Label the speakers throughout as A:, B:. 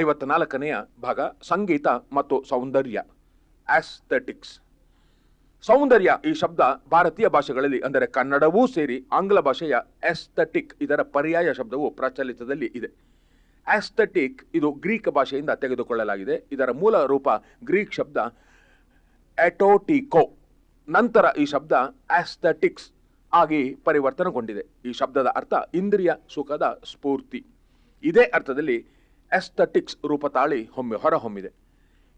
A: ಐವತ್ನಾಲ್ಕನೆಯ ಭಾಗ, ಸಂಗೀತ ಮತ್ತು ಸೌಂದರ್ಯ ಆಸ್ಥೆಟಿಕ್ಸ್ ಸೌಂದರ್ಯ ಈ ಶಬ್ದ ಭಾರತೀಯ ಭಾಷೆಗಳಲ್ಲಿ ಅಂದರೆ ಕನ್ನಡವೂ ಸೇರಿ ಆಂಗ್ಲ ಭಾಷೆಯ ಆಸ್ಥೆಟಿಕ್ ಇದರ ಪರ್ಯಾಯ ಶಬ್ದವು ಪ್ರಚಲಿತದಲ್ಲಿ ಇದೆ. ಆಸ್ಥೆಟಿಕ್ ಇದು ಗ್ರೀಕ್ ಭಾಷೆಯಿಂದ ತೆಗೆದುಕೊಳ್ಳಲಾಗಿದೆ. ಇದರ ಮೂಲ ರೂಪ ಗ್ರೀಕ್ ಶಬ್ದ ಎಟೋಟಿಕೋ ನಂತರ ಈ ಶಬ್ದ ಆಸ್ಥೆಟಿಕ್ಸ್ ಆಗಿ ಪರಿವರ್ತನೆಗೊಂಡಿದೆ. ಈ ಶಬ್ದದ ಅರ್ಥ ಇಂದ್ರಿಯ ಸುಖದ ಸ್ಫೂರ್ತಿ. ಇದೇ ಅರ್ಥದಲ್ಲಿ ಎಸ್ಥೆಟಿಕ್ಸ್ ರೂಪ ತಾಳಿ ಹೊಮ್ಮೆ, ಹೊರಹೊಮ್ಮಿದೆ.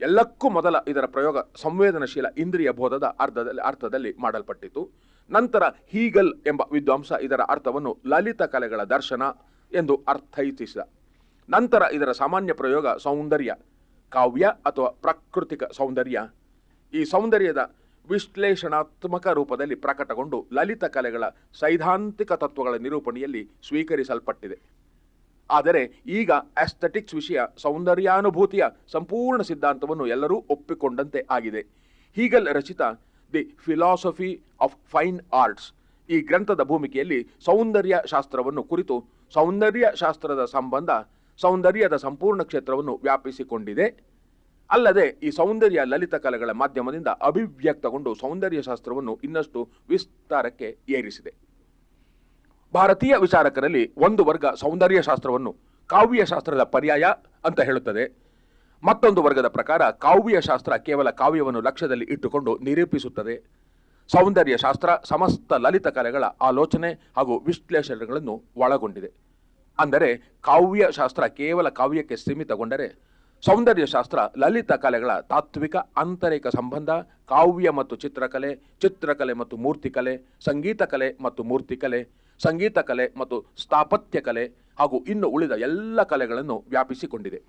A: ಎಲ್ಲಕ್ಕೂ ಮೊದಲ ಇದರ ಪ್ರಯೋಗ ಸಂವೇದನಶೀಲ ಇಂದ್ರಿಯ ಬೋಧದ ಅರ್ಥದಲ್ಲಿ ಅರ್ಥದಲ್ಲಿ ಮಾಡಲ್ಪಟ್ಟಿತು. ನಂತರ ಹೀಗಲ್ ಎಂಬ ವಿದ್ವಾಂಸ ಇದರ ಅರ್ಥವನ್ನು ಲಲಿತ ಕಲೆಗಳ ದರ್ಶನ ಎಂದು ಅರ್ಥೈಸಿದ. ನಂತರ ಇದರ ಸಾಮಾನ್ಯ ಪ್ರಯೋಗ ಸೌಂದರ್ಯ, ಕಾವ್ಯ ಅಥವಾ ಪ್ರಾಕೃತಿಕ ಸೌಂದರ್ಯ. ಈ ಸೌಂದರ್ಯದ ವಿಶ್ಲೇಷಣಾತ್ಮಕ ರೂಪದಲ್ಲಿ ಪ್ರಕಟಗೊಂಡು ಲಲಿತ ಕಲೆಗಳ ಸೈದ್ಧಾಂತಿಕ ತತ್ವಗಳ ನಿರೂಪಣೆಯಲ್ಲಿ ಸ್ವೀಕರಿಸಲ್ಪಟ್ಟಿದೆ. ಆದರೆ ಈಗ ಆಸ್ಥೆಟಿಕ್ಸ್ ವಿಷಯ, ಸೌಂದರ್ಯಾನುಭೂತಿಯ ಸಂಪೂರ್ಣ ಸಿದ್ಧಾಂತವನ್ನು ಎಲ್ಲರೂ ಒಪ್ಪಿಕೊಂಡಂತೆ ಆಗಿದೆ. ಹೀಗಲ್ ರಚಿತ the philosophy of fine arts ಈ ಗ್ರಂಥದ ಭೂಮಿಕೆಯಲ್ಲಿ ಸೌಂದರ್ಯ ಶಾಸ್ತ್ರವನ್ನು ಕುರಿತು ಸೌಂದರ್ಯ ಶಾಸ್ತ್ರದ ಸಂಬಂಧ, ಸೌಂದರ್ಯದ ಸಂಪೂರ್ಣ ಕ್ಷೇತ್ರವನ್ನು ವ್ಯಾಪಿಸಿಕೊಂಡಿದೆ. ಅಲ್ಲದೆ ಈ ಸೌಂದರ್ಯ ಲಲಿತ ಕಲೆಗಳ ಮಾಧ್ಯಮದಿಂದ ಅಭಿವ್ಯಕ್ತಗೊಂಡು ಸೌಂದರ್ಯ ಶಾಸ್ತ್ರವನ್ನು ಇನ್ನಷ್ಟು ವಿಸ್ತಾರಕ್ಕೆ ಏರಿಸಿದೆ. ಭಾರತೀಯ ವಿಚಾರಕರಲ್ಲಿ ಒಂದು ವರ್ಗ ಸೌಂದರ್ಯ ಶಾಸ್ತ್ರವನ್ನು ಕಾವ್ಯ ಶಾಸ್ತ್ರದ ಪರ್ಯಾಯ ಅಂತ ಹೇಳುತ್ತದೆ. ಮತ್ತೊಂದು ವರ್ಗದ ಪ್ರಕಾರ ಕಾವ್ಯ ಶಾಸ್ತ್ರ ಕೇವಲ ಕಾವ್ಯವನ್ನು ಲಕ್ಷ್ಯದಲ್ಲಿ ಇಟ್ಟುಕೊಂಡು ನಿರೂಪಿಸುತ್ತದೆ. ಸೌಂದರ್ಯ ಶಾಸ್ತ್ರ ಸಮಸ್ತ ಲಲಿತ ಕಲೆಗಳ ಆಲೋಚನೆ ಹಾಗೂ ವಿಶ್ಲೇಷಣೆಗಳನ್ನು ಒಳಗೊಂಡಿದೆ. ಅಂದರೆ ಕಾವ್ಯ ಶಾಸ್ತ್ರ ಕೇವಲ ಕಾವ್ಯಕ್ಕೆ ಸೀಮಿತಗೊಂಡರೆ ಸೌಂದರ್ಯ ಶಾಸ್ತ್ರ ಲಲಿತ ಕಲೆಗಳ ತಾತ್ವಿಕ ಆಂತರಿಕ ಸಂಬಂಧ, ಕಾವ್ಯ ಮತ್ತು ಚಿತ್ರಕಲೆ ಚಿತ್ರಕಲೆ ಮತ್ತು ಮೂರ್ತಿಕಲೆ ಸಂಗೀತ ಕಲೆ ಮತ್ತು ಮೂರ್ತಿಕಲೆ ಸಂಗೀತ ಕಲೆ ಮತ್ತು ಸ್ಥಾಪತ್ಯ ಕಲೆ ಹಾಗೂ ಇನ್ನು ಉಳಿದ ಎಲ್ಲ ಕಲೆಗಳನ್ನು ವ್ಯಾಪಿಸಿಕೊಂಡಿದೆ.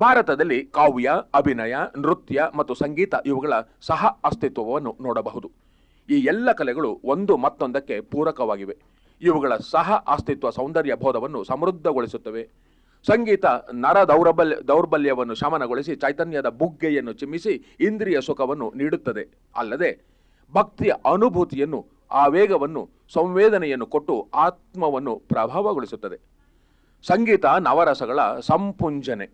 A: ಭಾರತದಲ್ಲಿ ಕಾವ್ಯ, ಅಭಿನಯ, ನೃತ್ಯ ಮತ್ತು ಸಂಗೀತ ಇವುಗಳ ಸಹ ಅಸ್ತಿತ್ವವನ್ನು ನೋಡಬಹುದು. ಈ ಎಲ್ಲ ಕಲೆಗಳು ಒಂದು ಮತ್ತೊಂದಕ್ಕೆ ಪೂರಕವಾಗಿವೆ. ಇವುಗಳ ಸಹ ಅಸ್ತಿತ್ವ ಸೌಂದರ್ಯ ಬೋಧವನ್ನು ಸಮೃದ್ಧಗೊಳಿಸುತ್ತವೆ. ಸಂಗೀತ ನರ ದೌರ್ಬಲ್ಯ, ದೌರ್ಬಲ್ಯವನ್ನು ಶಮನಗೊಳಿಸಿ ಚೈತನ್ಯದ ಬುಗ್ಗೆಯನ್ನು ಚಿಮ್ಮಿಸಿ ಇಂದ್ರಿಯ ಸುಖವನ್ನು ನೀಡುತ್ತದೆ. ಅಲ್ಲದೆ ಭಕ್ತಿಯ ಅನುಭೂತಿಯನ್ನು ಆವೇಗವನ್ನು ಸಂವೇದನೆಯನ್ನು ಕೊಟ್ಟು ಆತ್ಮವನ್ನು ಪ್ರಭಾವಗೊಳಿಸುತ್ತದೆ. ಸಂಗೀತ ನವರಸಗಳ ಸಂಪುಂಜನೆ.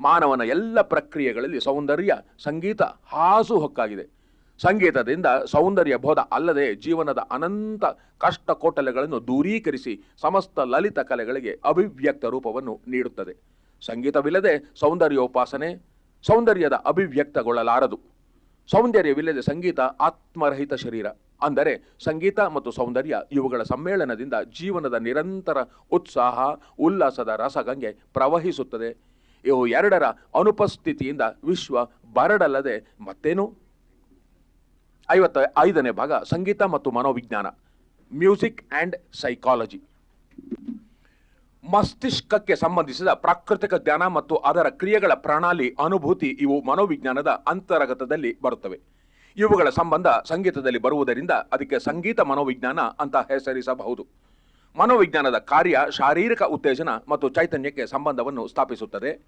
A: ಮಾನವನ ಎಲ್ಲ ಪ್ರಕ್ರಿಯೆಗಳಲ್ಲಿ ಸೌಂದರ್ಯ, ಸಂಗೀತ ಹಾಸುಹೊಕ್ಕಾಗಿದೆ ಸಂಗೀತದಿಂದ ಸೌಂದರ್ಯ ಬೋಧ ಅಲ್ಲದೆ ಜೀವನದ ಅನಂತ ಕಷ್ಟ ಕೋಟಲೆಗಳನ್ನು ದೂರೀಕರಿಸಿ ಸಮಸ್ತ ಲಲಿತ ಕಲೆಗಳಿಗೆ ಅಭಿವ್ಯಕ್ತ ರೂಪವನ್ನು ನೀಡುತ್ತದೆ. ಸಂಗೀತವಿಲ್ಲದೆ ಸೌಂದರ್ಯೋಪಾಸನೆ, ಸೌಂದರ್ಯದ ಅಭಿವ್ಯಕ್ತಗೊಳ್ಳಲಾರದು. ಸೌಂದರ್ಯವಿಲ್ಲದೆ ಸಂಗೀತ ಆತ್ಮರಹಿತ ಶರೀರ. ಅಂದರೆ ಸಂಗೀತ ಮತ್ತು ಸೌಂದರ್ಯ ಇವುಗಳ ಸಮ್ಮೇಳನದಿಂದ ಜೀವನದ ನಿರಂತರ ಉತ್ಸಾಹ, ಉಲ್ಲಾಸದ ರಸಗಂಗೆ ಪ್ರವಹಿಸುತ್ತದೆ. ಇವು ಎರಡರ ಅನುಪಸ್ಥಿತಿಯಿಂದ ವಿಶ್ವ ಬರಡಲ್ಲದೆ ಮತ್ತೇನು? ಐವತ್ತ ಐದನೇ ಭಾಗ, ಸಂಗೀತ ಮತ್ತು ಮನೋವಿಜ್ಞಾನ, ಮ್ಯೂಸಿಕ್ ಆ್ಯಂಡ್ ಸೈಕಾಲಜಿ. ಮಸ್ತಿಷ್ಕಕ್ಕೆ ಸಂಬಂಧಿಸಿದ ಪ್ರಾಕೃತಿಕ ಜ್ಞಾನ ಮತ್ತು ಅದರ ಕ್ರಿಯೆಗಳ ಪ್ರಣಾಳಿ, ಅನುಭೂತಿ ಇವು ಮನೋವಿಜ್ಞಾನದ ಅಂತರ್ಗತದಲ್ಲಿ ಬರುತ್ತವೆ. ಇವುಗಳ ಸಂಬಂಧ ಸಂಗೀತದಲ್ಲಿ ಬರುವುದರಿಂದ ಅದಕ್ಕೆ ಸಂಗೀತ ಮನೋವಿಜ್ಞಾನ ಅಂತ ಹೆಸರಿಸಬಹುದು. ಮನೋವಿಜ್ಞಾನದ ಕಾರ್ಯ ಶಾರೀರಿಕ ಉತ್ತೇಜನ ಮತ್ತು ಚೈತನ್ಯಕ್ಕೆ ಸಂಬಂಧವನ್ನು ಸ್ಥಾಪಿಸುತ್ತದೆ.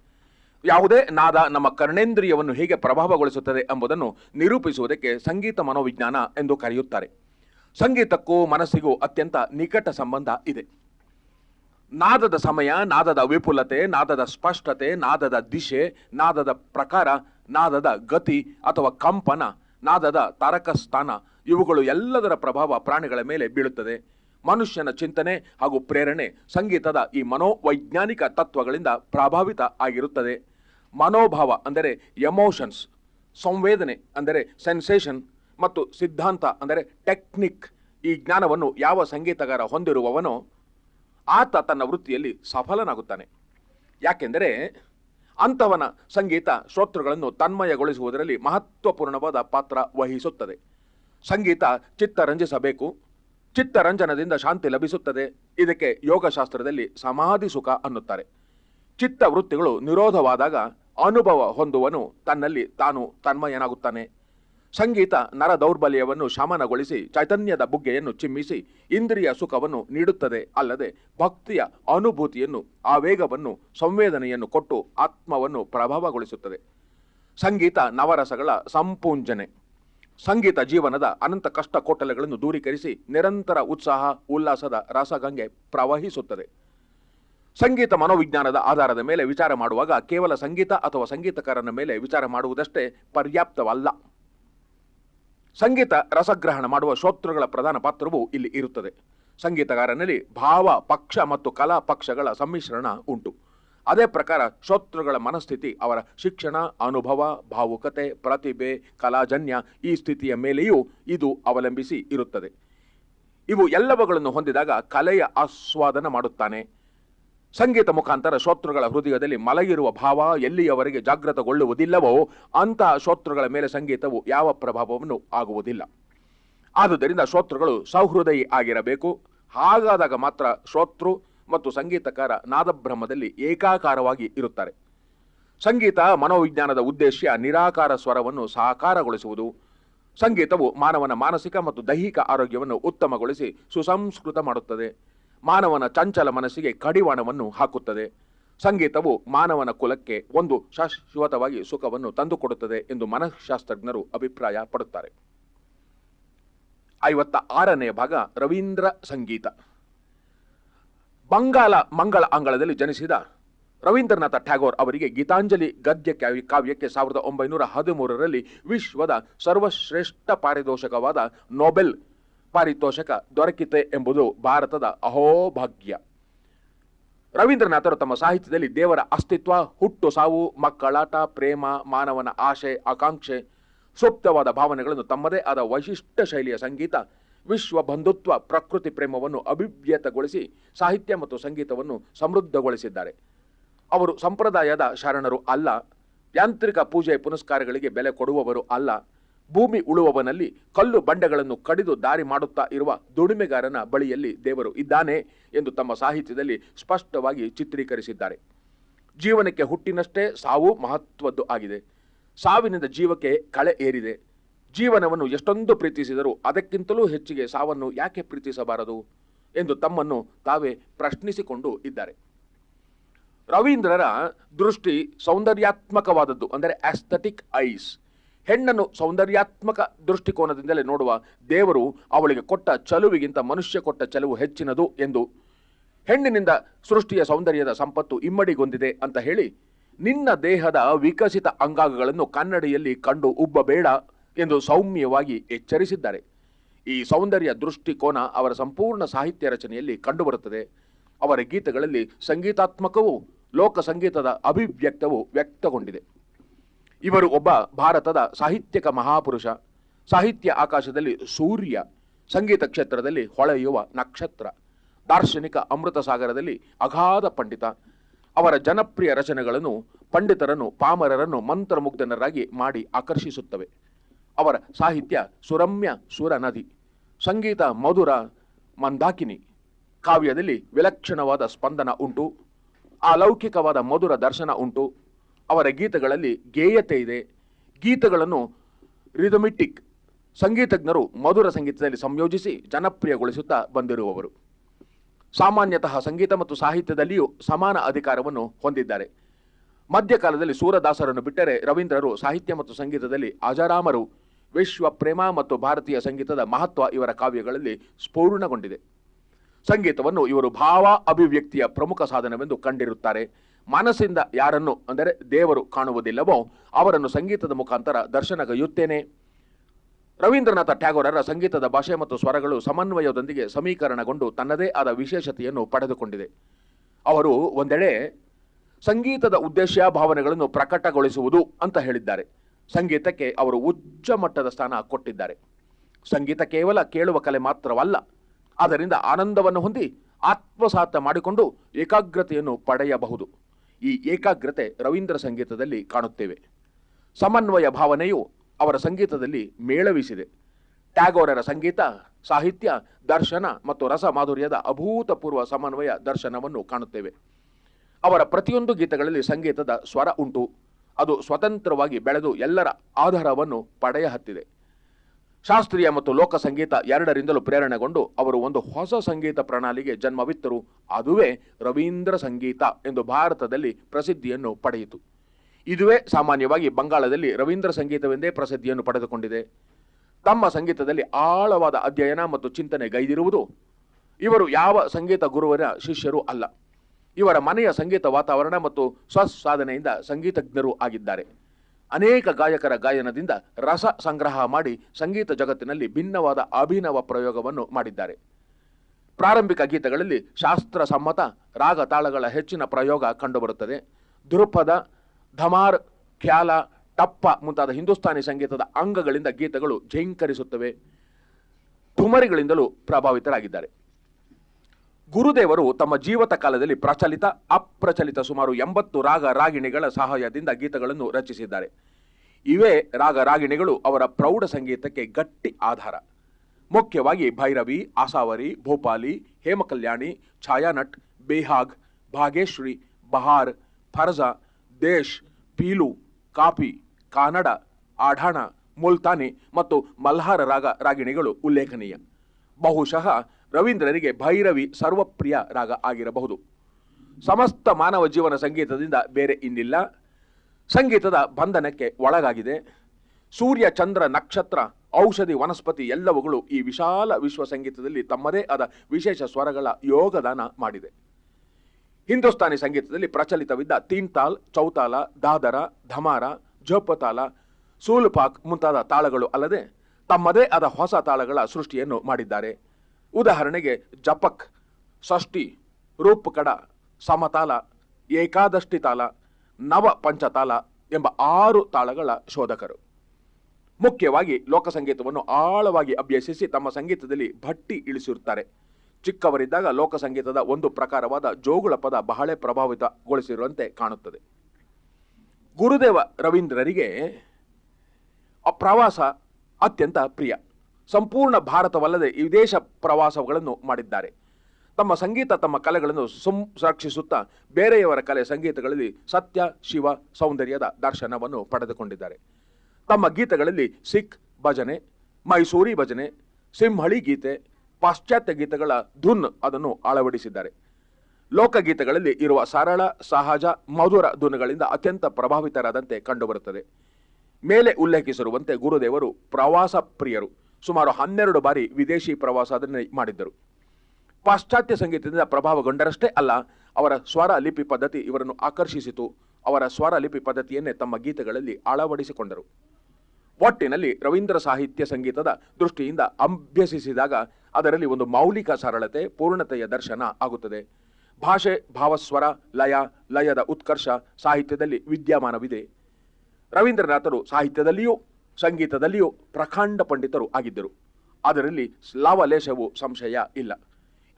A: ಯಾವುದೇ ನಾದ ನಮ್ಮ ಕರ್ಣೇಂದ್ರಿಯವನ್ನು ಹೇಗೆ ಪ್ರಭಾವಗೊಳಿಸುತ್ತದೆ ಎಂಬುದನ್ನು ನಿರೂಪಿಸುವುದಕ್ಕೆ ಸಂಗೀತ ಮನೋವಿಜ್ಞಾನ ಎಂದು ಕರೆಯುತ್ತಾರೆ. ಸಂಗೀತಕ್ಕೂ ಮನಸ್ಸಿಗೂ ಅತ್ಯಂತ ನಿಕಟ ಸಂಬಂಧ ಇದೆ. ನಾದದ ಸಮಯ, ನಾದದ ವಿಪುಲತೆ, ನಾದದ ಸ್ಪಷ್ಟತೆ, ನಾದದ ದಿಶೆ, ನಾದದ ಪ್ರಕಾರ ನಾದದ ಗತಿ ಅಥವಾ ಕಂಪನ ನಾದದ ತಾರಕ ಸ್ಥಾನ, ಇವುಗಳು ಎಲ್ಲದರ ಪ್ರಭಾವ ಪ್ರಾಣಿಗಳ ಮೇಲೆ ಬೀಳುತ್ತದೆ. ಮನುಷ್ಯನ ಚಿಂತನೆ ಹಾಗೂ ಪ್ರೇರಣೆ ಸಂಗೀತದ ಈ ಮನೋವೈಜ್ಞಾನಿಕ ತತ್ವಗಳಿಂದ ಪ್ರಭಾವಿತ ಆಗಿರುತ್ತದೆ. ಮನೋಭಾವ ಅಂದರೆ ಎಮೋಷನ್ಸ್ ಸಂವೇದನೆ ಅಂದರೆ ಸೆನ್ಸೇಷನ್ ಮತ್ತು ಸಿದ್ಧಾಂತ ಅಂದರೆ ಟೆಕ್ನಿಕ್ ಈ ಜ್ಞಾನವನ್ನು ಯಾವ ಸಂಗೀತಗಾರ ಹೊಂದಿರುವವನೋ ಆತ ತನ್ನ ವೃತ್ತಿಯಲ್ಲಿ ಸಫಲನಾಗುತ್ತಾನೆ. ಯಾಕೆಂದರೆ ಅಂಥವನ ಸಂಗೀತ ಶ್ರೋತೃಗಳನ್ನು ತನ್ಮಯಗೊಳಿಸುವುದರಲ್ಲಿ ಮಹತ್ವಪೂರ್ಣವಾದ ಪಾತ್ರ ವಹಿಸುತ್ತದೆ. ಸಂಗೀತ ಚಿತ್ತರಂಜಿಸಬೇಕು. ಚಿತ್ತರಂಜನದಿಂದ ಶಾಂತಿ ಲಭಿಸುತ್ತದೆ. ಇದಕ್ಕೆ ಯೋಗಶಾಸ್ತ್ರದಲ್ಲಿ ಸಮಾಧಿ ಸುಖ ಅನ್ನುತ್ತಾರೆ. ಚಿತ್ತ ವೃತ್ತಿಗಳು ನಿರೋಧವಾದಾಗ ಅನುಭವ ಹೊಂದುವನು ತನ್ನಲ್ಲಿ ತಾನು ತನ್ಮಯನಾಗುತ್ತಾನೆ. ಸಂಗೀತ ನರ ದೌರ್ಬಲ್ಯವನ್ನು ಶಮನಗೊಳಿಸಿ ಚೈತನ್ಯದ ಬುಗ್ಗೆಯನ್ನು ಚಿಮ್ಮಿಸಿ ಇಂದ್ರಿಯ ಸುಖವನ್ನು ನೀಡುತ್ತದೆ ಅಲ್ಲದೆ ಭಕ್ತಿಯ ಅನುಭೂತಿಯನ್ನು ಆವೇಗವನ್ನು ಸಂವೇದನೆಯನ್ನು ಕೊಟ್ಟು ಆತ್ಮವನ್ನು ಪ್ರಭಾವಗೊಳಿಸುತ್ತದೆ. ಸಂಗೀತ ನವರಸಗಳ ಸಂಪೂಂಜನೆ. ಸಂಗೀತ ಜೀವನದ ಅನಂತ ಕಷ್ಟ ಕೊಟ್ಟಲೆಗಳನ್ನು ದೂರೀಕರಿಸಿ ನಿರಂತರ ಉತ್ಸಾಹ, ಉಲ್ಲಾಸದ ರಸಗಂಗೆ ಪ್ರವಹಿಸುತ್ತದೆ. ಸಂಗೀತ ಮನೋವಿಜ್ಞಾನದ ಆಧಾರದ ಮೇಲೆ ವಿಚಾರ ಮಾಡುವಾಗ ಕೇವಲ ಸಂಗೀತ ಅಥವಾ ಸಂಗೀತಕಾರನ ಮೇಲೆ ವಿಚಾರ ಮಾಡುವುದಷ್ಟೇ ಪರ್ಯಾಪ್ತವಲ್ಲ. ಸಂಗೀತ ರಸಗ್ರಹಣ ಮಾಡುವ ಶ್ರೋತೃಗಳ ಪ್ರಧಾನ ಪಾತ್ರವು ಇಲ್ಲಿ ಇರುತ್ತದೆ. ಸಂಗೀತಗಾರನಲ್ಲಿ ಭಾವ, ಪಕ್ಷ ಮತ್ತು ಕಲಾ ಪಕ್ಷಗಳ ಸಮ್ಮಿಶ್ರಣ ಉಂಟು. ಅದೇ ಪ್ರಕಾರ ಶ್ರೋತೃಗಳ ಮನಸ್ಥಿತಿ, ಅವರ ಶಿಕ್ಷಣ, ಅನುಭವ, ಭಾವುಕತೆ, ಪ್ರತಿಭೆ, ಕಲಾಜನ್ಯ ಈ ಸ್ಥಿತಿಯ ಮೇಲೆಯೂ ಇದು ಅವಲಂಬಿಸಿ ಇರುತ್ತದೆ. ಇವು ಎಲ್ಲವುಗಳನ್ನು ಹೊಂದಿದಾಗ ಕಲೆಯ ಆಸ್ವಾದನ ಮಾಡುತ್ತಾನೆ. ಸಂಗೀತ ಮುಖಾಂತರ ಶೋತ್ರುಗಳ ಹೃದಯದಲ್ಲಿ ಮಲಗಿರುವ ಭಾವ ಎಲ್ಲಿಯವರೆಗೆ ಜಾಗೃತಗೊಳ್ಳುವುದಿಲ್ಲವೋ ಅಂತಹ ಶ್ರೋತೃಗಳ ಮೇಲೆ ಸಂಗೀತವು ಯಾವ ಪ್ರಭಾವವನ್ನು ಆಗುವುದಿಲ್ಲ. ಆದುದರಿಂದ ಶ್ರೋತೃಗಳು ಸೌಹೃದಯಿ ಆಗಿರಬೇಕು. ಹಾಗಾದಾಗ ಮಾತ್ರ ಶ್ರೋತೃ ಮತ್ತು ಸಂಗೀತಕಾರ ನಾದಬ್ರಹ್ಮದಲ್ಲಿ ಏಕಾಕಾರವಾಗಿ ಇರುತ್ತಾರೆ. ಸಂಗೀತ ಮನೋವಿಜ್ಞಾನದ ಉದ್ದೇಶ ನಿರಾಕಾರ ಸ್ವರವನ್ನು ಸಾಕಾರಗೊಳಿಸುವುದು. ಸಂಗೀತವು ಮಾನವನ ಮಾನಸಿಕ ಮತ್ತು ದೈಹಿಕ ಆರೋಗ್ಯವನ್ನು ಉತ್ತಮಗೊಳಿಸಿ ಸುಸಂಸ್ಕೃತ ಮಾಡುತ್ತದೆ. ಮಾನವನ ಚಂಚಲ ಮನಸ್ಸಿಗೆ ಕಡಿವಾಣವನ್ನು ಹಾಕುತ್ತದೆ. ಸಂಗೀತವು ಮಾನವನ ಕುಲಕ್ಕೆ ಒಂದು ಶಾಶ್ವತವಾಗಿ ಸುಖವನ್ನು ತಂದುಕೊಡುತ್ತದೆ ಎಂದು ಮನಃಶಾಸ್ತ್ರಜ್ಞರು ಅಭಿಪ್ರಾಯ ಪಡುತ್ತಾರೆ. ಐವತ್ತ ಆರನೇ ಭಾಗ, ರವೀಂದ್ರ ಸಂಗೀತ. ಬಂಗಾಲ ಮಂಗಳ ಅಂಗಳದಲ್ಲಿ ಜನಿಸಿದ ರವೀಂದ್ರನಾಥ ಟ್ಯಾಗೋರ್ ಅವರಿಗೆ ಗೀತಾಂಜಲಿ ಗದ್ಯ ಕಾವ್ಯ ಕಾವ್ಯಕ್ಕೆ ಸಾವಿರದ ಒಂಬೈನೂರ ಹದಿಮೂರರಲ್ಲಿ ವಿಶ್ವದ ಸರ್ವಶ್ರೇಷ್ಠ ಪಾರಿತೋಷಕವಾದ ನೊಬೆಲ್ ಪಾರಿತೋಷಕ ದೊರಕಿತೆ ಎಂಬುದು ಭಾರತದ ಅಹೋಭಾಗ್ಯ. ರವೀಂದ್ರನಾಥರು ತಮ್ಮ ಸಾಹಿತ್ಯದಲ್ಲಿ ದೇವರ ಅಸ್ತಿತ್ವ, ಹುಟ್ಟು, ಸಾವು, ಮಕ್ಕಳಾಟ, ಪ್ರೇಮ, ಮಾನವನ ಆಶೆ, ಆಕಾಂಕ್ಷೆ, ಸೂಕ್ತವಾದ ಭಾವನೆಗಳನ್ನು ತಮ್ಮದೇ ಆದ ವೈಶಿಷ್ಟ್ಯ ಶೈಲಿಯ ಸಂಗೀತ, ವಿಶ್ವ ಬಂಧುತ್ವ, ಪ್ರಕೃತಿ ಪ್ರೇಮವನ್ನು ಅಭಿವ್ಯತಗೊಳಿಸಿ ಸಾಹಿತ್ಯ ಮತ್ತು ಸಂಗೀತವನ್ನು ಸಮೃದ್ಧಗೊಳಿಸಿದ್ದಾರೆ. ಅವರು ಸಂಪ್ರದಾಯದ ಶರಣರು ಅಲ್ಲ, ಯಾಂತ್ರಿಕ ಪೂಜೆ ಪುನಸ್ಕಾರಗಳಿಗೆ ಬೆಲೆ ಕೊಡುವವರು ಅಲ್ಲ ಭೂಮಿ ಉಳುವವನಲ್ಲಿ ಕಲ್ಲು ಬಂಡೆಗಳನ್ನು ಕಡಿದು ದಾರಿ ಮಾಡುತ್ತಾ ಇರುವ ದುಡಿಮೆಗಾರನ ಬಳಿಯಲ್ಲಿ ದೇವರು ಇದ್ದಾನೆ ಎಂದು ತಮ್ಮ ಸಾಹಿತ್ಯದಲ್ಲಿ ಸ್ಪಷ್ಟವಾಗಿ ಚಿತ್ರೀಕರಿಸಿದ್ದಾರೆ. ಜೀವನಕ್ಕೆ ಹುಟ್ಟಿನಷ್ಟೇ ಸಾವು ಮಹತ್ವದ್ದು ಆಗಿದೆ. ಸಾವಿನಿಂದ ಜೀವಕ್ಕೆ ಕಳೆ ಏರಿದೆ. ಜೀವನವನ್ನು ಎಷ್ಟೊಂದು ಪ್ರೀತಿಸಿದರೂ ಅದಕ್ಕಿಂತಲೂ ಹೆಚ್ಚಿಗೆ ಸಾವನ್ನು ಯಾಕೆ ಪ್ರೀತಿಸಬಾರದು ಎಂದು ತಮ್ಮನ್ನು ತಾವೇ ಪ್ರಶ್ನಿಸಿಕೊಂಡು ಇದ್ದಾರೆ. ರವೀಂದ್ರರ ದೃಷ್ಟಿ ಸೌಂದರ್ಯಾತ್ಮಕವಾದದ್ದು, ಅಂದರೆ ಆಸ್ಥೆಟಿಕ್ ಐಸ್ ಹೆಣ್ಣನ್ನು ಸೌಂದರ್ಯಾತ್ಮಕ ದೃಷ್ಟಿಕೋನದಿಂದಲೇ ನೋಡುವ ದೇವರು ಅವಳಿಗೆ ಕೊಟ್ಟ ಚಲುವಿಗಿಂತ ಮನುಷ್ಯ ಕೊಟ್ಟ ಚಲುವು ಹೆಚ್ಚಿನದು ಎಂದು. ಹೆಣ್ಣಿನಿಂದ ಸೃಷ್ಟಿಯ ಸೌಂದರ್ಯದ ಸಂಪತ್ತು ಇಮ್ಮಡಿಗೊಂದಿದೆ ಅಂತ ಹೇಳಿ, ನಿನ್ನ ದೇಹದ ವಿಕಸಿತ ಅಂಗಾಂಗಗಳನ್ನು ಕನ್ನಡಿಯಲ್ಲಿ ಕಂಡು ಉಬ್ಬಬೇಡ ಎಂದು ಸೌಮ್ಯವಾಗಿ ಎಚ್ಚರಿಸಿದ್ದಾರೆ. ಈ ಸೌಂದರ್ಯ ದೃಷ್ಟಿಕೋನ ಅವರ ಸಂಪೂರ್ಣ ಸಾಹಿತ್ಯ ರಚನೆಯಲ್ಲಿ ಕಂಡುಬರುತ್ತದೆ. ಅವರ ಗೀತೆಗಳಲ್ಲಿ ಸಂಗೀತಾತ್ಮಕವೂ ಲೋಕ ಸಂಗೀತದ ಅಭಿವ್ಯಕ್ತವೂ ವ್ಯಕ್ತಗೊಂಡಿದೆ. ಇವರು ಒಬ್ಬ ಭಾರತದ ಸಾಹಿತ್ಯಕ ಮಹಾಪುರುಷ. ಸಾಹಿತ್ಯ ಆಕಾಶದಲ್ಲಿ ಸೂರ್ಯ, ಸಂಗೀತ ಕ್ಷೇತ್ರದಲ್ಲಿ ಹೊಳೆಯುವ ನಕ್ಷತ್ರ, ದಾರ್ಶನಿಕ ಅಮೃತ ಸಾಗರದಲ್ಲಿ ಅಗಾಧ ಪಂಡಿತ. ಅವರ ಜನಪ್ರಿಯ ರಚನೆಗಳನ್ನು ಪಂಡಿತರನ್ನು, ಪಾಮರರನ್ನು ಮಂತ್ರಮುಗ್ಧನರಾಗಿ ಮಾಡಿ ಆಕರ್ಷಿಸುತ್ತವೆ. ಅವರ ಸಾಹಿತ್ಯ ಸುರಮ್ಯ ಸುರ ನದಿ, ಸಂಗೀತ ಮಧುರ ಮಂದಾಕಿನಿ. ಕಾವ್ಯದಲ್ಲಿ ವಿಲಕ್ಷಣವಾದ ಸ್ಪಂದನ ಉಂಟು. ಅಲೌಕಿಕವಾದ ಮಧುರ ದರ್ಶನ ಉಂಟು. ಅವರ ಗೀತೆಗಳಲ್ಲಿ ಗೇಯತೆ ಇದೆ. ಗೀತಗಳನ್ನು ರಿದಮಿಟಿಕ್ ಸಂಗೀತಜ್ಞರು ಮಧುರ ಸಂಗೀತದಲ್ಲಿ ಸಂಯೋಜಿಸಿ ಜನಪ್ರಿಯಗೊಳಿಸುತ್ತಾ ಬಂದಿರುವವರು. ಸಾಮಾನ್ಯತಃ ಸಂಗೀತ ಮತ್ತು ಸಾಹಿತ್ಯದಲ್ಲಿಯೂ ಸಮಾನ ಅಧಿಕಾರವನ್ನು ಹೊಂದಿದ್ದಾರೆ. ಮಧ್ಯಕಾಲದಲ್ಲಿ ಸೂರದಾಸರನ್ನು ಬಿಟ್ಟರೆ ರವೀಂದ್ರರು ಸಾಹಿತ್ಯ ಮತ್ತು ಸಂಗೀತದಲ್ಲಿ ಅಜರಾಮರು ವಿಶ್ವ ಪ್ರೇಮ ಮತ್ತು ಭಾರತೀಯ ಸಂಗೀತದ ಮಹತ್ವ ಇವರ ಕಾವ್ಯಗಳಲ್ಲಿ ಸ್ಫೂರ್ಣಗೊಂಡಿದೆ. ಸಂಗೀತವನ್ನು ಇವರು ಭಾವ ಅಭಿವ್ಯಕ್ತಿಯ ಪ್ರಮುಖ ಸಾಧನವೆಂದು ಕಂಡಿರುತ್ತಾರೆ. ಮನಸ್ಸಿಂದ ಯಾರನ್ನು ಅಂದರೆ ದೇವರು ಕಾಣುವುದಿಲ್ಲವೋ ಅವರನ್ನು ಸಂಗೀತದ ಮುಖಾಂತರ ದರ್ಶನಗೈಯುತ್ತೇನೆ ರವೀಂದ್ರನಾಥ ಟ್ಯಾಗೋರರ ಸಂಗೀತದ ಭಾಷೆ ಮತ್ತು ಸ್ವರಗಳು ಸಮನ್ವಯದೊಂದಿಗೆ ಸಮೀಕರಣಗೊಂಡು ತನ್ನದೇ ಆದ ವಿಶೇಷತೆಯನ್ನು ಪಡೆದುಕೊಂಡಿದೆ. ಅವರು ಒಂದೆಡೆ ಸಂಗೀತದ ಉದ್ದೇಶ ಭಾವನೆಗಳನ್ನು ಪ್ರಕಟಗೊಳಿಸುವುದು ಅಂತ ಹೇಳಿದ್ದಾರೆ. ಸಂಗೀತಕ್ಕೆ ಅವರು ಉಚ್ಚ ಮಟ್ಟದ ಸ್ಥಾನ ಕೊಟ್ಟಿದ್ದಾರೆ. ಸಂಗೀತ ಕೇವಲ ಕೇಳುವ ಕಲೆ ಮಾತ್ರವಲ್ಲ, ಅದರಿಂದ ಆನಂದವನ್ನು ಹೊಂದಿ ಆತ್ಮಸಾತ ಮಾಡಿಕೊಂಡು ಏಕಾಗ್ರತೆಯನ್ನು ಪಡೆಯಬಹುದು. ಈ ಏಕಾಗ್ರತೆ ರವೀಂದ್ರ ಸಂಗೀತದಲ್ಲಿ ಕಾಣುತ್ತೇವೆ. ಸಮನ್ವಯ ಭಾವನೆಯು ಅವರ ಸಂಗೀತದಲ್ಲಿ ಮೇಳವಿಸಿದೆ. ಟ್ಯಾಗೋರರ ಸಂಗೀತ, ಸಾಹಿತ್ಯ, ದರ್ಶನ ಮತ್ತು ರಸ ಮಾಧುರ್ಯದ ಅಭೂತಪೂರ್ವ ಸಮನ್ವಯ ದರ್ಶನವನ್ನು ಕಾಣುತ್ತೇವೆ. ಅವರ ಪ್ರತಿಯೊಂದು ಗೀತೆಗಳಲ್ಲಿ ಸಂಗೀತದ ಸ್ವರ ಉಂಟು. ಅದು ಸ್ವತಂತ್ರವಾಗಿ ಬೆಳೆದು ಎಲ್ಲರ ಆಧಾರವನ್ನು ಪಡೆಯ ಹತ್ತಿದೆ ಶಾಸ್ತ್ರೀಯ ಮತ್ತು ಲೋಕ ಸಂಗೀತ ಎರಡರಿಂದಲೂ ಪ್ರೇರಣೆಗೊಂಡು ಅವರು ಒಂದು ಹೊಸ ಸಂಗೀತ ಪ್ರಣಾಳಿಗೆ ಜನ್ಮವಿತ್ತರು. ಅದುವೇ ರವೀಂದ್ರ ಸಂಗೀತ ಎಂದು ಭಾರತದಲ್ಲಿ ಪ್ರಸಿದ್ಧಿಯನ್ನು ಪಡೆಯಿತು. ಇದುವೇ ಸಾಮಾನ್ಯವಾಗಿ ಬಂಗಾಳದಲ್ಲಿ ರವೀಂದ್ರ ಸಂಗೀತವೆಂದೇ ಪ್ರಸಿದ್ಧಿಯನ್ನು ಪಡೆದುಕೊಂಡಿದೆ. ತಮ್ಮ ಸಂಗೀತದಲ್ಲಿ ಆಳವಾದ ಅಧ್ಯಯನ ಮತ್ತು ಚಿಂತನೆ ಗೈದಿರುವುದು ಇವರು ಯಾವ ಸಂಗೀತ ಗುರುವರ ಶಿಷ್ಯರೂ ಅಲ್ಲ. ಇವರ ಮನೆಯ ಸಂಗೀತ ವಾತಾವರಣ ಮತ್ತು ಸ್ವಸಾಧನೆಯಿಂದ ಸಂಗೀತಜ್ಞರೂ ಆಗಿದ್ದಾರೆ. ಅನೇಕ ಗಾಯಕರ ಗಾಯನದಿಂದ ರಸ ಸಂಗ್ರಹ ಮಾಡಿ ಸಂಗೀತ ಜಗತ್ತಿನಲ್ಲಿ ಭಿನ್ನವಾದ ಅಭಿನವ ಪ್ರಯೋಗವನ್ನು ಮಾಡಿದ್ದಾರೆ. ಪ್ರಾರಂಭಿಕ ಗೀತೆಗಳಲ್ಲಿ ಶಾಸ್ತ್ರ ಸಮ್ಮತ, ರಾಗ ತಾಳಗಳ ಹೆಚ್ಚಿನ ಪ್ರಯೋಗ ಕಂಡುಬರುತ್ತದೆ. ಧ್ರುಪದ, ಧಮಾರ್, ಖ್ಯಾಲ, ಟಪ್ಪ ಮುಂತಾದ ಹಿಂದೂಸ್ತಾನಿ ಸಂಗೀತದ ಅಂಗಗಳಿಂದ ಗೀತೆಗಳು ಝೇಂಕರಿಸುತ್ತವೆ ಠುಮರಿಗಳಿಂದಲೂ ಪ್ರಭಾವಿತರಾಗಿದ್ದಾರೆ. ಗುರುದೇವರು ತಮ್ಮ ಜೀವಿತ ಕಾಲದಲ್ಲಿ ಪ್ರಚಲಿತ, ಅಪ್ರಚಲಿತ ಸುಮಾರು ಎಂಬತ್ತು ರಾಗ ರಾಗಿಣಿಗಳ ಸಹಾಯದಿಂದ ಗೀತಗಳನ್ನು ರಚಿಸಿದ್ದಾರೆ. ಇವೇ ರಾಗ ರಾಗಿಣಿಗಳು ಅವರ ಪ್ರೌಢ ಸಂಗೀತಕ್ಕೆ ಗಟ್ಟಿ ಆಧಾರ. ಮುಖ್ಯವಾಗಿ ಭೈರವಿ, ಆಸಾವರಿ, ಭೋಪಾಲಿ, ಹೇಮಕಲ್ಯಾಣಿ, ಛಾಯಾನಟ್, ಬೇಹಾಗ್, ಭಾಗೇಶ್ವರಿ, ಬಹಾರ್, ಫರ್ಜಾ, ದೇಶ್, ಪೀಲು, ಕಾಪಿ, ಕಾನಡ, ಆಢಾಣ, ಮುಲ್ತಾನಿ ಮತ್ತು ಮಲ್ಹಾರ ರಾಗ ರಾಗಿಣಿಗಳು ಉಲ್ಲೇಖನೀಯ. ಬಹುಶಃ ರವೀಂದ್ರರಿಗೆ ಭೈರವಿ ಸರ್ವಪ್ರಿಯ ರಾಗ ಆಗಿರಬಹುದು. ಸಮಸ್ತ ಮಾನವ ಜೀವನ ಸಂಗೀತದಿಂದ ಬೇರೆ ಇನ್ನಿಲ್ಲ. ಸಂಗೀತದ ಬಂಧನಕ್ಕೆ ಒಳಗಾಗಿದೆ. ಸೂರ್ಯ, ಚಂದ್ರ, ನಕ್ಷತ್ರ, ಔಷಧಿ, ವನಸ್ಪತಿ ಎಲ್ಲವುಗಳು ಈ ವಿಶಾಲ ವಿಶ್ವ ಸಂಗೀತದಲ್ಲಿ ತಮ್ಮದೇ ಆದ ವಿಶೇಷ ಸ್ವರಗಳ ಯೋಗದಾನ ಮಾಡಿದೆ. ಹಿಂದೂಸ್ತಾನಿ ಸಂಗೀತದಲ್ಲಿ ಪ್ರಚಲಿತವಿದ್ದ ತೀನ್ತಾಲ್, ಚೌತಾಲ, ದಾದರ, ಧಮಾರ, ಜೋಪತಾಲ ಸೂಲ್ಪಾಕ್ ಮುಂತಾದ ತಾಳಗಳು ಅಲ್ಲದೆ ತಮ್ಮದೇ ಆದ ಹೊಸ ತಾಳಗಳ ಸೃಷ್ಟಿಯನ್ನು ಮಾಡಿದ್ದಾರೆ. ಉದಾಹರಣೆಗೆ ಜಪಕ್, ಷಷ್ಠಿ, ರೂಪಕಡ, ಸಮತಾಲ ಏಕಾದಷ್ಟಿ ತಾಲ ನವ ಪಂಚತಾಲ ಎಂಬ ಆರು ತಾಳಗಳ ಶೋಧಕರು. ಮುಖ್ಯವಾಗಿ ಲೋಕಸಂಗೀತವನ್ನು ಆಳವಾಗಿ ಅಭ್ಯಸಿಸಿ ತಮ್ಮ ಸಂಗೀತದಲ್ಲಿ ಭಟ್ಟಿ ಇಳಿಸಿರುತ್ತಾರೆ. ಚಿಕ್ಕವರಿದ್ದಾಗ ಲೋಕಸಂಗೀತದ ಒಂದು ಪ್ರಕಾರವಾದ ಜೋಗುಳ ಪದ ಬಹಳ ಪ್ರಭಾವಿತಗೊಳಿಸಿರುವಂತೆ ಕಾಣುತ್ತದೆ. ಗುರುದೇವ ರವೀಂದ್ರರಿಗೆ ಪ್ರವಾಸ ಅತ್ಯಂತ ಪ್ರಿಯ. ಸಂಪೂರ್ಣ ಭಾರತವಲ್ಲದೆ ವಿದೇಶ ಪ್ರವಾಸಗಳನ್ನು ಮಾಡಿದ್ದಾರೆ. ತಮ್ಮ ಸಂಗೀತ, ತಮ್ಮ ಕಲೆಗಳನ್ನು ಸಂರಕ್ಷಿಸುತ್ತಾ ಬೇರೆಯವರ ಕಲೆ ಸಂಗೀತಗಳಲ್ಲಿ ಸತ್ಯ, ಶಿವ ಸೌಂದರ್ಯದ ದರ್ಶನವನ್ನು ಪಡೆದುಕೊಂಡಿದ್ದಾರೆ. ತಮ್ಮ ಗೀತೆಗಳಲ್ಲಿ ಸಿಖ್ ಭಜನೆ, ಮೈಸೂರಿ ಭಜನೆ, ಸಿಂಹಳಿ ಗೀತೆ, ಪಾಶ್ಚಾತ್ಯ ಗೀತೆಗಳ ಧುನ್ ಅದನ್ನು ಅಳವಡಿಸಿದ್ದಾರೆ. ಲೋಕಗೀತೆಗಳಲ್ಲಿ ಇರುವ ಸರಳ, ಸಹಜ, ಮಧುರ ಧುನ್ಗಳಿಂದ ಅತ್ಯಂತ ಪ್ರಭಾವಿತರಾದಂತೆ ಕಂಡುಬರುತ್ತದೆ. ಮೇಲೆ ಉಲ್ಲೇಖಿಸಿರುವಂತೆ ಗುರುದೇವರು ಪ್ರವಾಸ ಪ್ರಿಯರು. ಸುಮಾರು ಹನ್ನೆರಡು ಬಾರಿ ವಿದೇಶಿ ಪ್ರವಾಸ ಮಾಡಿದ್ದರು. ಪಾಶ್ಚಾತ್ಯ ಸಂಗೀತದಿಂದ ಪ್ರಭಾವಗೊಂಡರಷ್ಟೇ ಅಲ್ಲ, ಅವರ ಸ್ವರ ಲಿಪಿ ಪದ್ಧತಿ ಇವರನ್ನು ಆಕರ್ಷಿಸಿತು. ಅವರ ಸ್ವರ ಲಿಪಿ ಪದ್ಧತಿಯನ್ನೇ ತಮ್ಮ ಗೀತೆಗಳಲ್ಲಿ ಅಳವಡಿಸಿಕೊಂಡರು. ಒಟ್ಟಿನಲ್ಲಿ ರವೀಂದ್ರ ಸಾಹಿತ್ಯ ಸಂಗೀತದ ದೃಷ್ಟಿಯಿಂದ ಅಭ್ಯಸಿಸಿದಾಗ ಅದರಲ್ಲಿ ಒಂದು ಮೌಲಿಕ ಸರಳತೆ, ಪೂರ್ಣತೆಯ ದರ್ಶನ ಆಗುತ್ತದೆ. ಭಾಷೆ, ಭಾವಸ್ವರ, ಲಯ, ಲಯದ ಉತ್ಕರ್ಷ ಸಾಹಿತ್ಯದಲ್ಲಿ ವಿದ್ಯಮಾನವಿದೆ. ರವೀಂದ್ರನಾಥರು ಸಾಹಿತ್ಯದಲ್ಲಿಯೂ ಸಂಗೀತದಲ್ಲಿಯೂ ಪ್ರಖಂಡ ಪಂಡಿತರು ಆಗಿದ್ದರು. ಅದರಲ್ಲಿ ಲಾವಲೇಶವು ಸಂಶಯ ಇಲ್ಲ.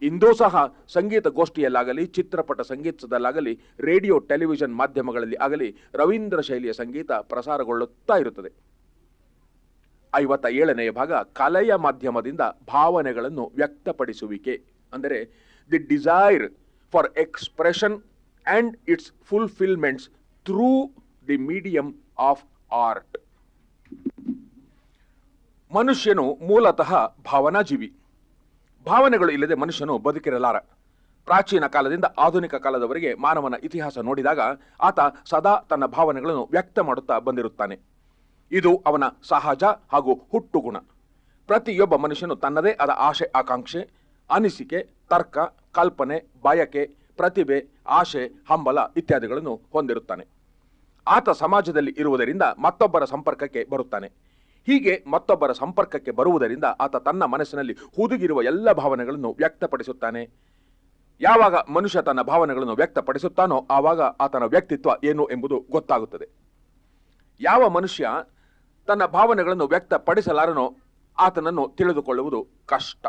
A: ಇಂದೂ ಸಹ ಸಂಗೀತ ಗೋಷ್ಠಿಯಲ್ಲಾಗಲಿ, ಚಿತ್ರಪಟ ಸಂಗೀತದಲ್ಲಾಗಲಿ, ರೇಡಿಯೋ, ಟೆಲಿವಿಷನ್ ಮಾಧ್ಯಮಗಳಲ್ಲಿ ಆಗಲಿ ರವೀಂದ್ರ ಶೈಲಿಯ ಸಂಗೀತ ಪ್ರಸಾರಗೊಳ್ಳುತ್ತಾ ಇರುತ್ತದೆ. ಐವತ್ತ ಏಳನೆಯ ಭಾಗ ಕಲೆಯ ಮಾಧ್ಯಮದಿಂದ ಭಾವನೆಗಳನ್ನು ವ್ಯಕ್ತಪಡಿಸುವಿಕೆ, ಅಂದರೆ the desire for expression and its fulfilments through the medium of art. ಮನುಷ್ಯನು ಮೂಲತಃ ಭಾವನಾಜೀವಿ. ಭಾವನೆಗಳು ಇಲ್ಲದೆ ಮನುಷ್ಯನು ಬದುಕಿರಲಾರ. ಪ್ರಾಚೀನ ಕಾಲದಿಂದ ಆಧುನಿಕ ಕಾಲದವರೆಗೆ ಮಾನವನ ಇತಿಹಾಸ ನೋಡಿದಾಗ ಆತ ಸದಾ ತನ್ನ ಭಾವನೆಗಳನ್ನು ವ್ಯಕ್ತ ಮಾಡುತ್ತಾ ಬಂದಿರುತ್ತಾನೆ. ಇದು ಅವನ ಸಹಜ ಹಾಗೂ ಹುಟ್ಟುಗುಣ. ಪ್ರತಿಯೊಬ್ಬ ಮನುಷ್ಯನು ತನ್ನದೇ ಆದ ಆಶೆ, ಆಕಾಂಕ್ಷೆ, ಅನಿಸಿಕೆ, ತರ್ಕ, ಕಲ್ಪನೆ, ಬಯಕೆ, ಪ್ರತಿಭೆ, ಆಶೆ, ಹಂಬಲ ಇತ್ಯಾದಿಗಳನ್ನು ಹೊಂದಿರುತ್ತಾನೆ. ಆತ ಸಮಾಜದಲ್ಲಿ ಇರುವುದರಿಂದ ಮತ್ತೊಬ್ಬರ ಸಂಪರ್ಕಕ್ಕೆ ಬರುತ್ತಾನೆ. ಹೀಗೆ ಮತ್ತೊಬ್ಬರ ಸಂಪರ್ಕಕ್ಕೆ ಬರುವುದರಿಂದ ಆತ ತನ್ನ ಮನಸ್ಸಿನಲ್ಲಿ ಹುದುಗಿರುವ ಎಲ್ಲ ಭಾವನೆಗಳನ್ನು ವ್ಯಕ್ತಪಡಿಸುತ್ತಾನೆ. ಯಾವಾಗ ಮನುಷ್ಯ ತನ್ನ ಭಾವನೆಗಳನ್ನು ವ್ಯಕ್ತಪಡಿಸುತ್ತಾನೋ ಆವಾಗ ಆತನ ವ್ಯಕ್ತಿತ್ವ ಏನು ಎಂಬುದು ಗೊತ್ತಾಗುತ್ತದೆ. ಯಾವ ಮನುಷ್ಯ ತನ್ನ ಭಾವನೆಗಳನ್ನು ವ್ಯಕ್ತಪಡಿಸಲಾರನೋ ಆತನನ್ನು ತಿಳಿದುಕೊಳ್ಳುವುದು ಕಷ್ಟ.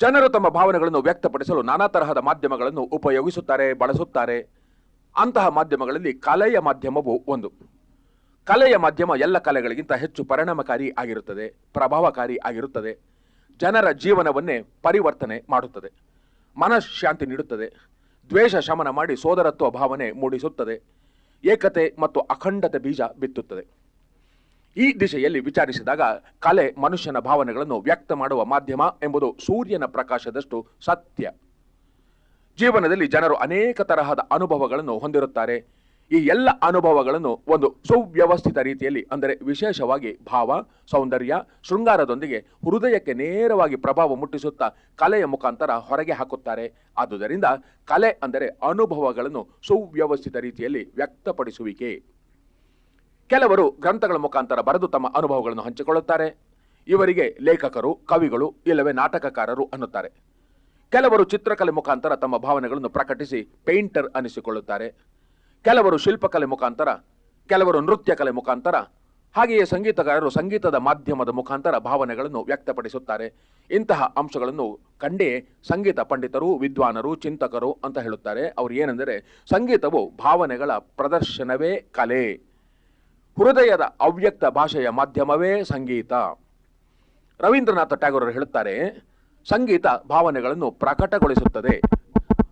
A: ಜನರು ತಮ್ಮ ಭಾವನೆಗಳನ್ನು ವ್ಯಕ್ತಪಡಿಸಲು ನಾನಾ ತರಹದ ಮಾಧ್ಯಮಗಳನ್ನು ಉಪಯೋಗಿಸುತ್ತಾರೆ, ಬಳಸುತ್ತಾರೆ. ಅಂತಹ ಮಾಧ್ಯಮಗಳಲ್ಲಿ ಕಲೆಯ ಮಾಧ್ಯಮವು ಒಂದು. ಕಲೆಯ ಮಾಧ್ಯಮ ಎಲ್ಲ ಕಲೆಗಳಿಗಿಂತ ಹೆಚ್ಚು ಪರಿಣಾಮಕಾರಿ ಆಗಿರುತ್ತದೆ, ಪ್ರಭಾವಕಾರಿ ಆಗಿರುತ್ತದೆ. ಜನರ ಜೀವನವನ್ನೇ ಪರಿವರ್ತನೆ ಮಾಡುತ್ತದೆ. ಮನಃಶಾಂತಿ ನೀಡುತ್ತದೆ. ದ್ವೇಷ ಶಮನ ಮಾಡಿ ಸೋದರತ್ವ ಭಾವನೆ ಮೂಡಿಸುತ್ತದೆ. ಏಕತೆ ಮತ್ತು ಅಖಂಡತೆ ಬೀಜ ಬಿತ್ತುತ್ತದೆ. ಈ ದಿಶೆಯಲ್ಲಿ ವಿಚಾರಿಸಿದಾಗ ಕಲೆ ಮನುಷ್ಯನ ಭಾವನೆಗಳನ್ನು ವ್ಯಕ್ತ ಮಾಡುವ ಮಾಧ್ಯಮ ಎಂಬುದು ಸೂರ್ಯನ ಪ್ರಕಾಶದಷ್ಟು ಸತ್ಯ. ಜೀವನದಲ್ಲಿ ಜನರು ಅನೇಕ ತರಹದ ಅನುಭವಗಳನ್ನು ಹೊಂದಿರುತ್ತಾರೆ. ಈ ಎಲ್ಲ ಅನುಭವಗಳನ್ನು ಒಂದು ಸುವ್ಯವಸ್ಥಿತ ರೀತಿಯಲ್ಲಿ, ಅಂದರೆ ವಿಶೇಷವಾಗಿ ಭಾವ, ಸೌಂದರ್ಯ, ಶೃಂಗಾರದೊಂದಿಗೆ ಹೃದಯಕ್ಕೆ ನೇರವಾಗಿ ಪ್ರಭಾವ ಮುಟ್ಟಿಸುತ್ತಾ ಕಲೆಯ ಮುಖಾಂತರ ಹೊರಗೆ ಹಾಕುತ್ತಾರೆ. ಆದುದರಿಂದ ಕಲೆ ಅಂದರೆ ಅನುಭವಗಳನ್ನು ಸುವ್ಯವಸ್ಥಿತ ರೀತಿಯಲ್ಲಿ ವ್ಯಕ್ತಪಡಿಸುವಿಕೆ. ಕೆಲವರು ಗ್ರಂಥಗಳ ಮುಖಾಂತರ ಬರೆದು ತಮ್ಮ ಅನುಭವಗಳನ್ನು ಹಂಚಿಕೊಳ್ಳುತ್ತಾರೆ. ಇವರಿಗೆ ಲೇಖಕರು, ಕವಿಗಳು, ಇಲ್ಲವೇ ನಾಟಕಕಾರರು ಅನ್ನುತ್ತಾರೆ. ಕೆಲವರು ಚಿತ್ರಕಲೆ ಮುಖಾಂತರ ತಮ್ಮ ಭಾವನೆಗಳನ್ನು ಪ್ರಕಟಿಸಿ ಪೇಂಟರ್ ಅನಿಸಿಕೊಳ್ಳುತ್ತಾರೆ ಕೆಲವರು ಶಿಲ್ಪಕಲೆ ಮುಖಾಂತರ, ಕೆಲವರು ನೃತ್ಯ ಕಲೆ ಮುಖಾಂತರ, ಹಾಗೆಯೇ ಸಂಗೀತಗಾರರು ಸಂಗೀತದ ಮಾಧ್ಯಮದ ಮುಖಾಂತರ ಭಾವನೆಗಳನ್ನು ವ್ಯಕ್ತಪಡಿಸುತ್ತಾರೆ. ಇಂತಹ ಅಂಶಗಳನ್ನು ಕಂಡೇ ಸಂಗೀತ ಪಂಡಿತರು, ವಿದ್ವಾನರು, ಚಿಂತಕರು ಅಂತ ಹೇಳುತ್ತಾರೆ. ಅವರು ಏನೆಂದರೆ, ಸಂಗೀತವು ಭಾವನೆಗಳ ಪ್ರದರ್ಶನವೇ ಕಲೆ. ಹೃದಯದ ಅವ್ಯಕ್ತ ಭಾಷೆಯ ಮಾಧ್ಯಮವೇ ಸಂಗೀತ. ರವೀಂದ್ರನಾಥ ಟ್ಯಾಗೋರರು ಹೇಳುತ್ತಾರೆ, ಸಂಗೀತ ಭಾವನೆಗಳನ್ನು ಪ್ರಕಟಗೊಳಿಸುತ್ತದೆ.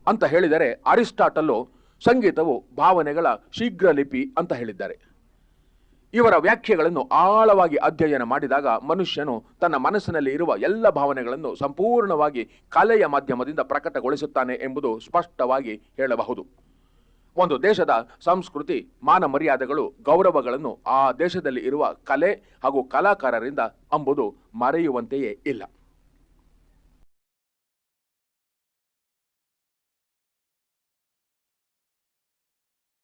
A: ಅಂತ ಹೇಳಿದರೆ, ಅರಿಸ್ಟಾಟಲ್ಲು ಸಂಗೀತವು ಭಾವನೆಗಳ ಶೀಘ್ರ ಲಿಪಿ ಅಂತ ಹೇಳಿದ್ದಾರೆ. ಇವರ ವ್ಯಾಖ್ಯೆಗಳನ್ನು ಆಳವಾಗಿ ಅಧ್ಯಯನ ಮಾಡಿದಾಗ ಮನುಷ್ಯನು ತನ್ನ ಮನಸ್ಸಿನಲ್ಲಿ ಇರುವ ಎಲ್ಲ ಭಾವನೆಗಳನ್ನು ಸಂಪೂರ್ಣವಾಗಿ ಕಲೆಯ ಮಾಧ್ಯಮದಿಂದ ಪ್ರಕಟಗೊಳಿಸುತ್ತಾನೆ ಎಂಬುದು ಸ್ಪಷ್ಟವಾಗಿ ಹೇಳಬಹುದು. ಒಂದು ದೇಶದ ಸಂಸ್ಕೃತಿ, ಮಾನ ಮರ್ಯಾದೆಗಳು, ಗೌರವಗಳನ್ನು ಆ ದೇಶದಲ್ಲಿ ಇರುವ ಕಲೆ ಹಾಗೂ ಕಲಾಕಾರರಿಂದ ಅಂಬುದು ಮರೆಯುವಂತೆಯೇ ಇಲ್ಲ.